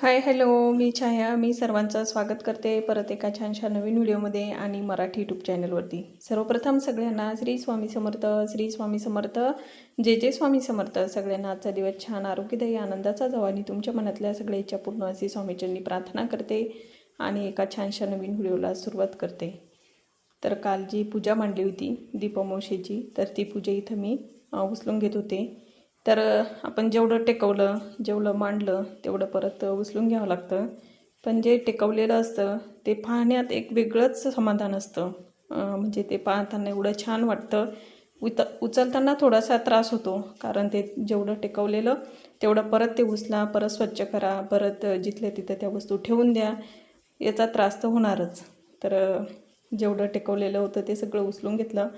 Hi hello. मी छाया. मी सर्वांचं स्वागत करते परत एका छानशा नवीन व्हिडिओमध्ये आणि मराठी यूट्यूब चॅनलवरती. सर्वप्रथम सगळ्यांना श्री स्वामी समर्थ श्री स्वामी समर्थ जे जे स्वामी समर्थ. सगळ्यांना आजचा दिवस छान आरोग्यदायी आनंदाचा जावा आणि तुमच्या मनातल्या सगळ्या इच्छा पूर्ण अशी स्वामीचरणी प्रार्थना करते आणि एका छानशा नवीन व्हिडिओला सुरुवात करते. तर काल जी पूजा मांडली होती दीपमोशेची तर ती पूजा इथं मी उचलून घेत होते. तर आपण जेवढं टेकवलं जेवढं मांडलं तेवढं परत उचलून घ्यावं लागतं. पण जे टेकवलेलं असतं ते पाहण्यात एक वेगळंच समाधान असतं. म्हणजे ते पाहताना एवढं छान वाटतं. उत उचलताना थोडासा त्रास होतो कारण ते जेवढं टेकवलेलं तेवढं परत ते उचला परत स्वच्छ करा परत जिथल्या तिथं त्या वस्तू ठेवून द्या याचा त्रास तर होणारच. तर जेवढं टेकवलेलं होतं ते सगळं उचलून घेतलं.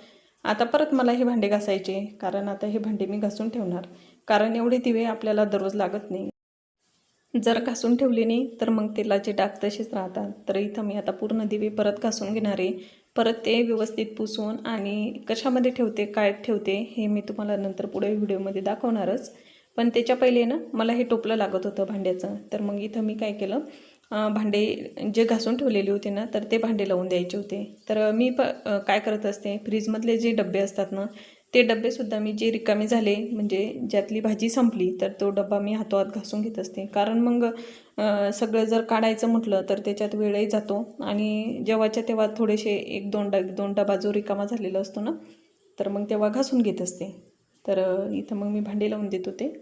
आता परत मला हे भांडे घासायचे कारण आता हे भांडे मी घासून ठेवणार. कारण एवढे दिवे आपल्याला दररोज लागत नाही. जर घासून ठेवले नाही तर मग तेलाचे डाग तसेच राहतात. तर इथं मी आता पूर्ण दिवे परत घासून घेणार. आहे परत ते व्यवस्थित पुसून आणि कशामध्ये ठेवते काय ठेवते हे मी तुम्हाला नंतर पुढे व्हिडिओमध्ये दाखवणारच. पण त्याच्या पहिले ना मला हे टोपलं लागत होतं भांड्याचं. तर मग इथं मी काय केलं भांडे जे घासून ठेवलेले होते ना तर ते भांडे लावून द्यायचे होते. तर मी प काय करत असते फ्रीजमधले जे डबे असतात ना ते डबेसुद्धा मी जे रिकामे झाले म्हणजे ज्यातली भाजी संपली तर तो डबा मी हातोहात घासून घेत असते. कारण मग सगळं जर काढायचं म्हटलं तर त्याच्यात वेळही जातो. आणि जेव्हाच्या तेव्हा थोडेसे एक दोन डब दोन डबा जो रिकामा झालेला असतो ना तर मग तेव्हा घासून घेत असते. तर इथं मग मी भांडे लावून देत होते.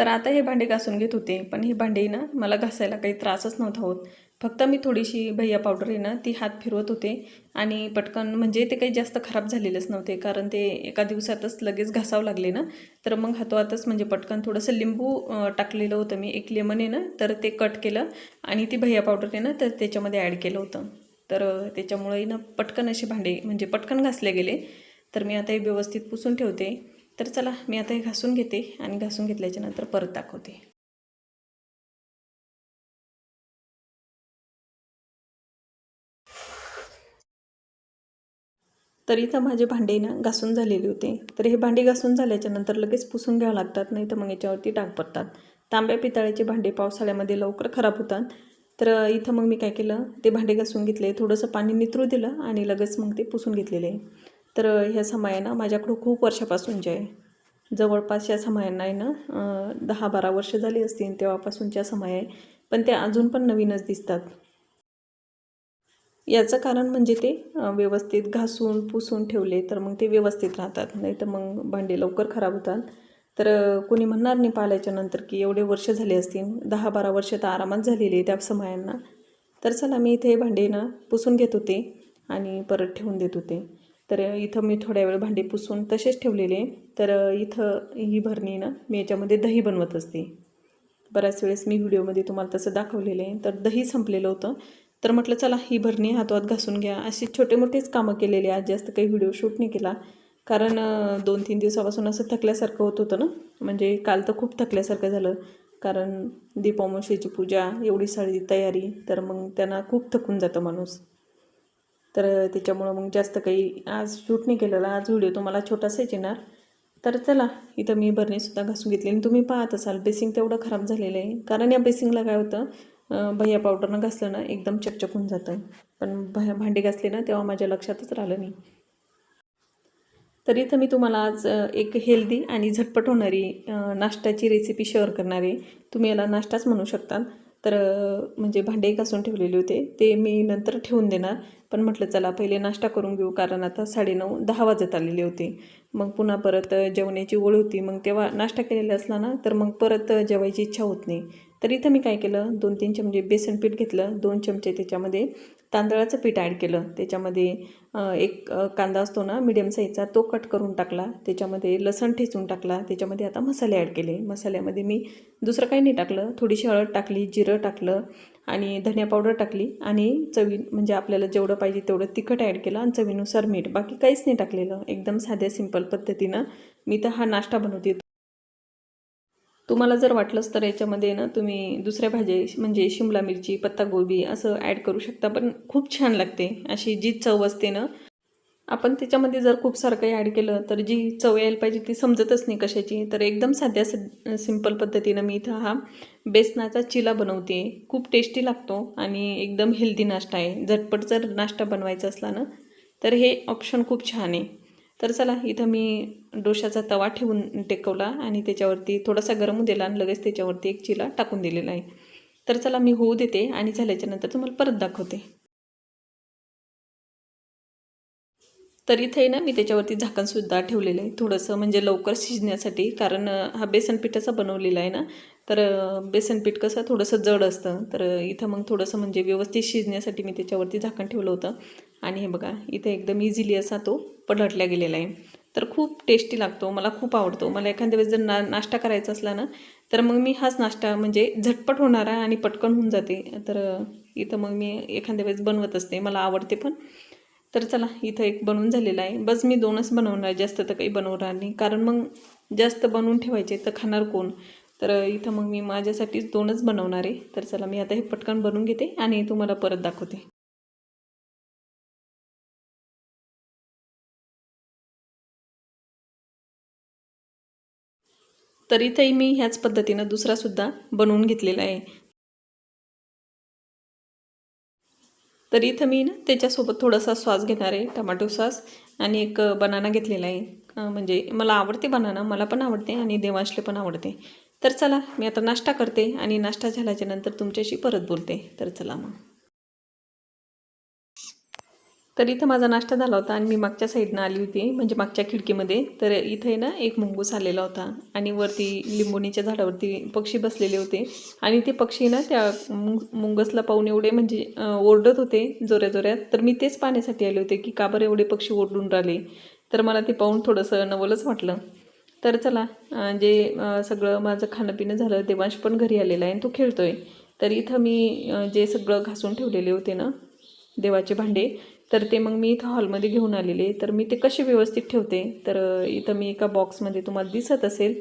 तर आता हे भांडे घासून घेत होते पण हे भांडे ना मला घासायला काही त्रासच नव्हता होत. फक्त मी थोडीशी भैया पावडर आहे ना ती हात फिरवत होते आणि पटकन म्हणजे ते काही जास्त खराब झालेलेच नव्हते कारण ते एका दिवसातच लगेच घासावं लागले ना. तर मग हातोहातच म्हणजे पटकन थोडंसं लिंबू टाकलेलं होतं मी एक लेमन आहे ना तर ते कट केलं आणि ती भैया पावडर आहे ना तर त्याच्यामध्ये ॲड केलं होतं. तर त्याच्यामुळे ना पटकन असे भांडे म्हणजे पटकन घासले गेले. तर मी आता हे व्यवस्थित पुसून ठेवते. तर चला मी आता हे घासून घेते आणि घासून घेतल्याच्या नंतर परत दाखवते. तर इथं माझे भांडे ना घासून झालेले होते. तर हे भांडे घासून झाल्याच्यानंतर लगेच पुसून घ्यावं लागतात नाही तर मग याच्यावरती डाग पडतात. तांब्या पितळ्याचे भांडे पावसाळ्यामध्ये लवकर खराब होतात. तर इथं मग मी काय केलं ते भांडे घासून घेतले थोडंसं पाणी नितरू दिलं आणि लगेच मग ते पुसून घेतलेले. आहे तर ह्या समाया ना माझ्याकडं खूप वर्षापासून जे आहे. जवळपास या समायांना आहे ना दहा बारा वर्ष झाली असतील तेव्हापासूनच्या समाया आहे. पण ते अजून पण नवीनच दिसतात. याचं कारण म्हणजे ते व्यवस्थित घासून पुसून ठेवले तर मग ते व्यवस्थित राहतात. नाही तर मग भांडे लवकर खराब होतात. तर कोणी म्हणणार नाही पाल्याच्या नंतर की एवढे वर्ष झाले असतील. दहा बारा वर्ष तर आरामात झालेली त्या समायांना. तर चला मी इथे भांडे ना पुसून घेत होते आणि परत ठेवून देत होते. तर इथं मी थोड्या वेळ भांडे पुसून तसेच ठेवलेले. तर इथं ही भरणी ना मी याच्यामध्ये दही बनवत असते. बऱ्याच वेळेस मी व्हिडिओमध्ये तुम्हाला तसं दाखवलेलं आहे. तर दही संपलेलं होतं. तर म्हटलं चला ही भरणी हातवात घासून घ्या. अशी छोटे मोठेच कामं केलेले आज जास्त काही व्हिडिओ शूट नाही केला. कारण दोन तीन दिवसापासून असं थकल्यासारखं होत होतं ना. म्हणजे काल तर खूप थकल्यासारखं झालं. कारण दीपावंशीची पूजा एवढी साडी तयारी. तर मग त्यांना खूप थकून जातं माणूस. तर त्याच्यामुळं मग जास्त काही आज शूट नाही केलेला. आज व्हिडिओ तुम्हाला छोटासाच येणार. तर चला इथं मी भरणीसुद्धा घासून घेतली. आणि तुम्ही पाहत असाल बेसिंग तेवढं खराब झालेलं आहे. कारण या बेसिंगला काय होतं भैया पावडरनं घासलं ना एकदम चकचक होऊन जातं. पण भया भांडे घासले ना तेव्हा माझ्या लक्षातच राहिलं नाही. तर इथं मी तुम्हाला आज एक हेल्दी आणि झटपट होणारी नाश्त्याची रेसिपी शेअर करणार आहे. तुम्ही याला नाश्ताच म्हणू शकता. तर म्हणजे भांडे घासून ठेवलेले होते. ते मी नंतर ठेवून देणार. पण म्हटलं चला पहिले नाश्ता करून घेऊ कारण आता साडेनऊ दहा वाजत आलेले होते. मग पुन्हा परत जेवण्याची ओळ होती. मग तेव्हा नाश्ता केलेला असला ना तर मग परत जेवायची इच्छा होत नाही. तर इथं मी काय केलं? दोन तीन चमचे बेसन पीठ घेतलं. दोन चमचे त्याच्यामध्ये तांदळाचं पीठ ॲड केलं. त्याच्यामध्ये एक कांदा असतो ना मिडियम साईजचा तो कट करून टाकला. त्याच्यामध्ये लसण ठेचून टाकला. त्याच्यामध्ये आता मसाले ॲड केले. मसाल्यामध्ये मी दुसरं काही नाही टाकलं. थोडीशी हळद टाकली जिरं टाकलं आणि धनिया पावडर टाकली आणि चवी म्हणजे आपल्याला जेवढं पाहिजे तेवढं तिखट ॲड केलं आणि चवीनुसार मीठ. बाकी काहीच नाही टाकलेलं. एकदम साध्या सिंपल पद्धतीनं मी तर हा नाश्ता बनवते. तुम्हाला जर वाटलंच तर याच्यामध्ये ना तुम्ही दुसऱ्या भाज्या म्हणजे शिमला मिरची पत्तागोबी असं ॲड करू शकता. पण खूप छान लागते अशी जी चव असते ना. आपण त्याच्यामध्ये जर खूप सारं काही ॲड केलं तर जी चव यायला पाहिजे ती समजतच नाही कशाची. तर एकदम साध्या स सिंपल पद्धतीनं मी इथं हा बेसनाचा चिला बनवते. खूप टेस्टी लागतो आणि एकदम हेल्दी नाश्ता आहे. झटपट जर नाश्ता बनवायचा असला ना तर हे ऑप्शन खूप छान आहे. तर चला इथं मी डोशाचा तवा ठेवून टेकवला आणि त्याच्यावरती थोडासा गरम होऊ दिला आणि लगेच त्याच्यावरती एक चिला टाकून दिलेला आहे. तर चला मी होऊ देते आणि झाल्याच्यानंतर तुम्हाला परत दाखवते. तर इथे ना मी त्याच्यावरती झाकणसुद्धा ठेवलेलं आहे. थोडंसं म्हणजे लवकर शिजण्यासाठी कारण हा बेसन पिठाचा बनवलेला आहे ना तर बेसन पीठ कसं थोडंसं जड असतं. तर इथं मग थोडंसं म्हणजे व्यवस्थित शिजण्यासाठी मी त्याच्यावरती झाकण ठेवलं होतं. आणि हे बघा इथं एकदम इझिली असा तो पलटल्या गेलेला आहे. तर खूप टेस्टी लागतो मला खूप आवडतो. मला एखाद्या वेळेस जर ना नाश्ता करायचा असला ना तर मग मी हाच नाश्ता म्हणजे झटपट होणारा आणि पटकन होऊन जाते. तर इथं मग मी एखाद्या वेळेस बनवत असते मला आवडते पण. तर चला इथं एक बनवून झालेला आहे. बस मी दोनच बनवणार जास्त तर काही बनवणार नाही. कारण मग जास्त बनवून ठेवायचे तर खाणार कोण? तर इथं मग मी माझ्यासाठीच दोनच बनवणार आहे. तर चला मी आता हे पटकन बनवून घेते आणि तुम्हाला परत दाखवते. तर इथंही मी ह्याच पद्धतीनं दुसरासुद्धा बनवून घेतलेला आहे. तर इथं मी ना त्याच्यासोबत थोडासा सॉस घेणार आहे टमाटो सॉस आणि एक बनाना घेतलेला आहे. म्हणजे मला आवडते बनाना मला पण आवडते आणि देवांशले पण आवडते. तर चला मी आता नाश्ता करते आणि नाश्ता झाल्याच्यानंतर तुमच्याशी परत बोलते. तर चला मग. तर इथं माझा नाश्ता झाला होता आणि मी मागच्या साईडनं आली होती म्हणजे मागच्या खिडकीमध्ये. तर इथे ना एक मुंगूस आलेला होता आणि वरती लिंबोणीच्या झाडावरती पक्षी बसलेले होते. आणि ते पक्षी ना त्या मुंग मुंगसला पाहून एवढे म्हणजे ओरडत होते जोऱ्या जोऱ्यात तर मी तेच पाहण्यासाठी आले होते की का बरं एवढे पक्षी ओरडून राहिले. तर मला ते पाहून थोडंसं नवलच वाटलं. तर चला जे सगळं माझं खाणंपिणं झालं देवांश पण घरी आलेला आहे आणि तो खेळतो आहे तर इथं मी जे सगळं घासून ठेवलेले होते ना देवाचे भांडे तर ते मग मी इथं हॉलमध्ये घेऊन आलेले. तर मी ते कसे व्यवस्थित ठेवते? तर इथं मी एका बॉक्समध्ये तुम्हाला दिसत असेल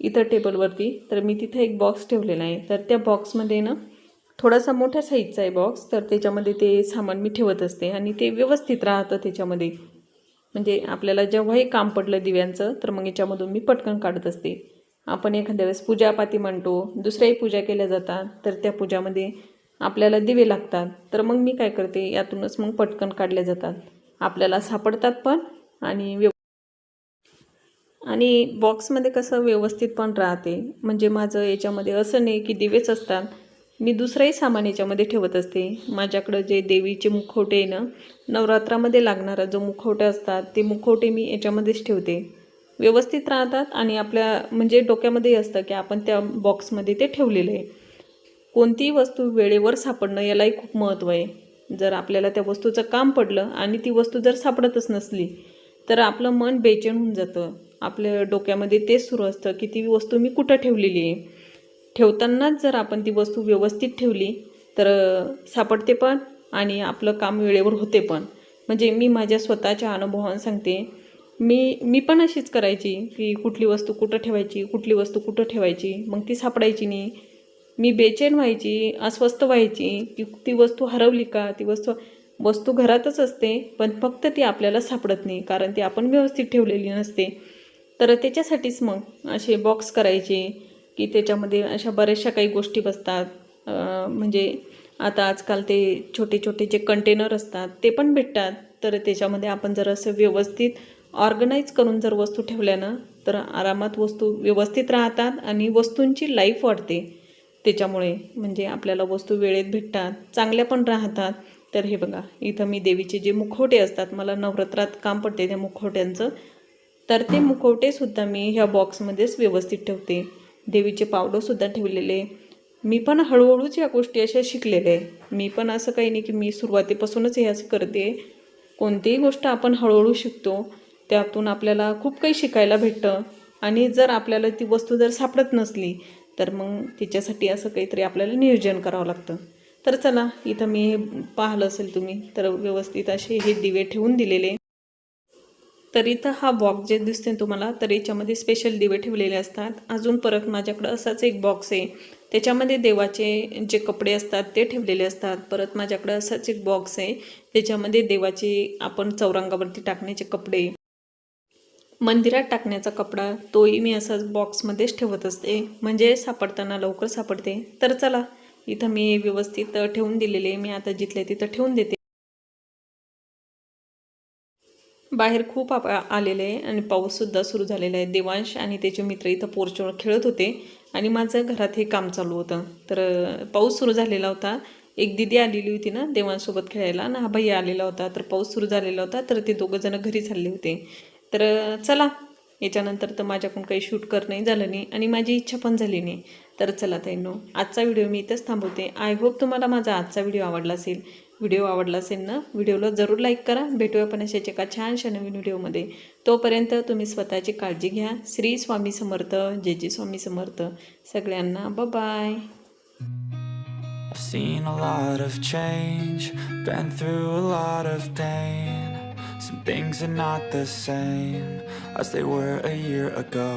इथं टेबलवरती. तर मी तिथं एक बॉक्स ठेवलेला आहे. तर त्या बॉक्समध्ये ना थोडासा मोठ्या साईजचा आहे बॉक्स. तर त्याच्यामध्ये ते सामान मी ठेवत असते आणि ते व्यवस्थित राहतं त्याच्यामध्ये. म्हणजे आपल्याला जेव्हाही काम पडलं दिव्यांचं तर मग याच्यामधून मी पटकन काढत असते. आपण एखाद्या वेळेस पूजापाती म्हणतो दुसऱ्याही पूजा केल्या जातात तर त्या पूजामध्ये आपल्याला दिवे लागतात. तर मग मी काय करते यातूनच मग पटकन काढले जातात. आपल्याला सापडतात पण आणि व्यव आणि बॉक्समध्ये कसं व्यवस्थित पण राहते. म्हणजे माझं याच्यामध्ये असं नाही की दिवेच असतात. मी दुसरंही सामान याच्यामध्ये ठेवत असते. माझ्याकडं जे देवीचे मुखवटे ना नवरात्रामध्ये लागणारा जो मुखवटे असतात ते मुखवटे मी याच्यामध्येच ठेवते. व्यवस्थित राहतात आणि आपल्या म्हणजे डोक्यामध्येही असतं की आपण त्या बॉक्समध्ये ते ठेवलेलं आहे. कोणतीही वस्तू वेळेवर सापडणं यालाही खूप महत्त्व आहे. जर आपल्याला त्या वस्तूचं काम पडलं आणि ती वस्तू जर सापडतच नसली तर आपलं मन बेचैन होऊन जातं. आपल्या डोक्यामध्ये तेच सुरू असतं की ती वस्तू मी कुठं ठेवलेली आहे. ठेवतानाच जर आपण ती वस्तू व्यवस्थित ठेवली तर सापडते पण. आणि आपलं काम वेळेवर होते पण. म्हणजे मी माझ्या स्वतःच्या अनुभवानं सांगते मी मी पण अशीच करायची की कुठली वस्तू कुठं ठेवायची कुठली वस्तू कुठं ठेवायची मग ती सापडायची नाही. मी बेचैन व्हायची अस्वस्थ व्हायची की ती वस्तू हरवली का? ती वस्तू वस्तू घरातच असते पण फक्त ती आपल्याला सापडत नाही कारण ती आपण व्यवस्थित ठेवलेली नसते. तर त्याच्यासाठीच मग असे बॉक्स करायचे की त्याच्यामध्ये अशा बऱ्याचशा काही गोष्टी बसतात. म्हणजे आता आजकाल ते छोटे छोटे जे कंटेनर असतात ते पण भेटतात. तर त्याच्यामध्ये आपण जर असं व्यवस्थित ऑर्गनाईज करून जर वस्तू ठेवल्या ना तर आरामात वस्तू व्यवस्थित राहतात आणि वस्तूंची लाईफ वाढते. त्याच्यामुळे म्हणजे आपल्याला वस्तू वेळेत भेटतात चांगल्या पण राहतात. तर हे बघा इथं मी देवीचे जे मुखवटे असतात मला नवरात्रात काम पडते त्या मुखवट्यांचं. तर ते मुखवटेसुद्धा मी ह्या बॉक्समध्येच व्यवस्थित ठेवते. देवीचे पावडरसुद्धा ठेवलेले. मी पण हळूहळूच या गोष्टी अशा शिकलेल्या आहे. मी पण असं काही नाही की मी सुरुवातीपासूनच हे असं करते. कोणतीही गोष्ट आपण हळूहळू शिकतो त्यातून आपल्याला खूप काही शिकायला भेटतं. आणि जर आपल्याला ती वस्तू जर सापडत नसली तर मग तिच्यासाठी असं काहीतरी आपल्याला नियोजन करावं लागतं. तर चला इथं मी हे पाहिलं असेल तुम्ही तर व्यवस्थित असे हे दिवे ठेवून दिलेले. तर इथं हा बॉक्स जे दिसते तुम्हाला तर याच्यामध्ये स्पेशल दिवे ठेवलेले असतात. अजून परत माझ्याकडं असाच एक बॉक्स आहे. त्याच्यामध्ये देवाचे जे कपडे असतात ते ठेवलेले असतात. परत माझ्याकडे असाच एक बॉक्स आहे. त्याच्यामध्ये देवाचे आपण चौरंगावरती टाकण्याचे कपडे. मंदिरात टाकण्याचा कपडा तोही मी असाच बॉक्समध्येच ठेवत असते. म्हणजे सापडताना लवकर सापडते. तर चला इथं मी व्यवस्थित ठेवून दिलेले मी आता जिथले तिथं ठेवून देते. बाहेर खूप आप आलेले आहे आणि पाऊससुद्धा सुरू झालेला आहे. देवांश आणि त्याचे मित्र इथं पोर्चवर खेळत होते. आणि माझं घरात हे काम चालू होतं. तर पाऊस सुरू झालेला होता. एक दिदी आलेली होती ना देवांसोबत खेळायला. आणि हा भैया आलेला होता. तर पाऊस सुरू झालेला होता. तर ते दोघं जण घरी चालले होते. तर चला. याच्यानंतर तर माझ्याकडून काही शूट करणंही झालं नाही. आणि माझी इच्छा पण झाली नाही. तर चला ताईनो आजचा व्हिडिओ मी इथंच थांबवते. आय होप तुम्हाला माझा आजचा व्हिडिओ आवडला असेल. व्हिडिओ आवडला असेल ना व्हिडिओला जरूर लाईक करा भेटूया आपण अशाच एका छानशा नवीन व्हिडिओमध्ये तोपर्यंत तुम्ही स्वतःची काळजी घ्या श्री स्वामी समर्थ जे जे स्वामी समर्थ सगळ्यांना ब bye I've seen a lot of change, been through a lot of pain. Some things are not the same as they were a year ago.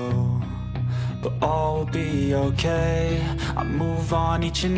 But all will be okay. I move on each and every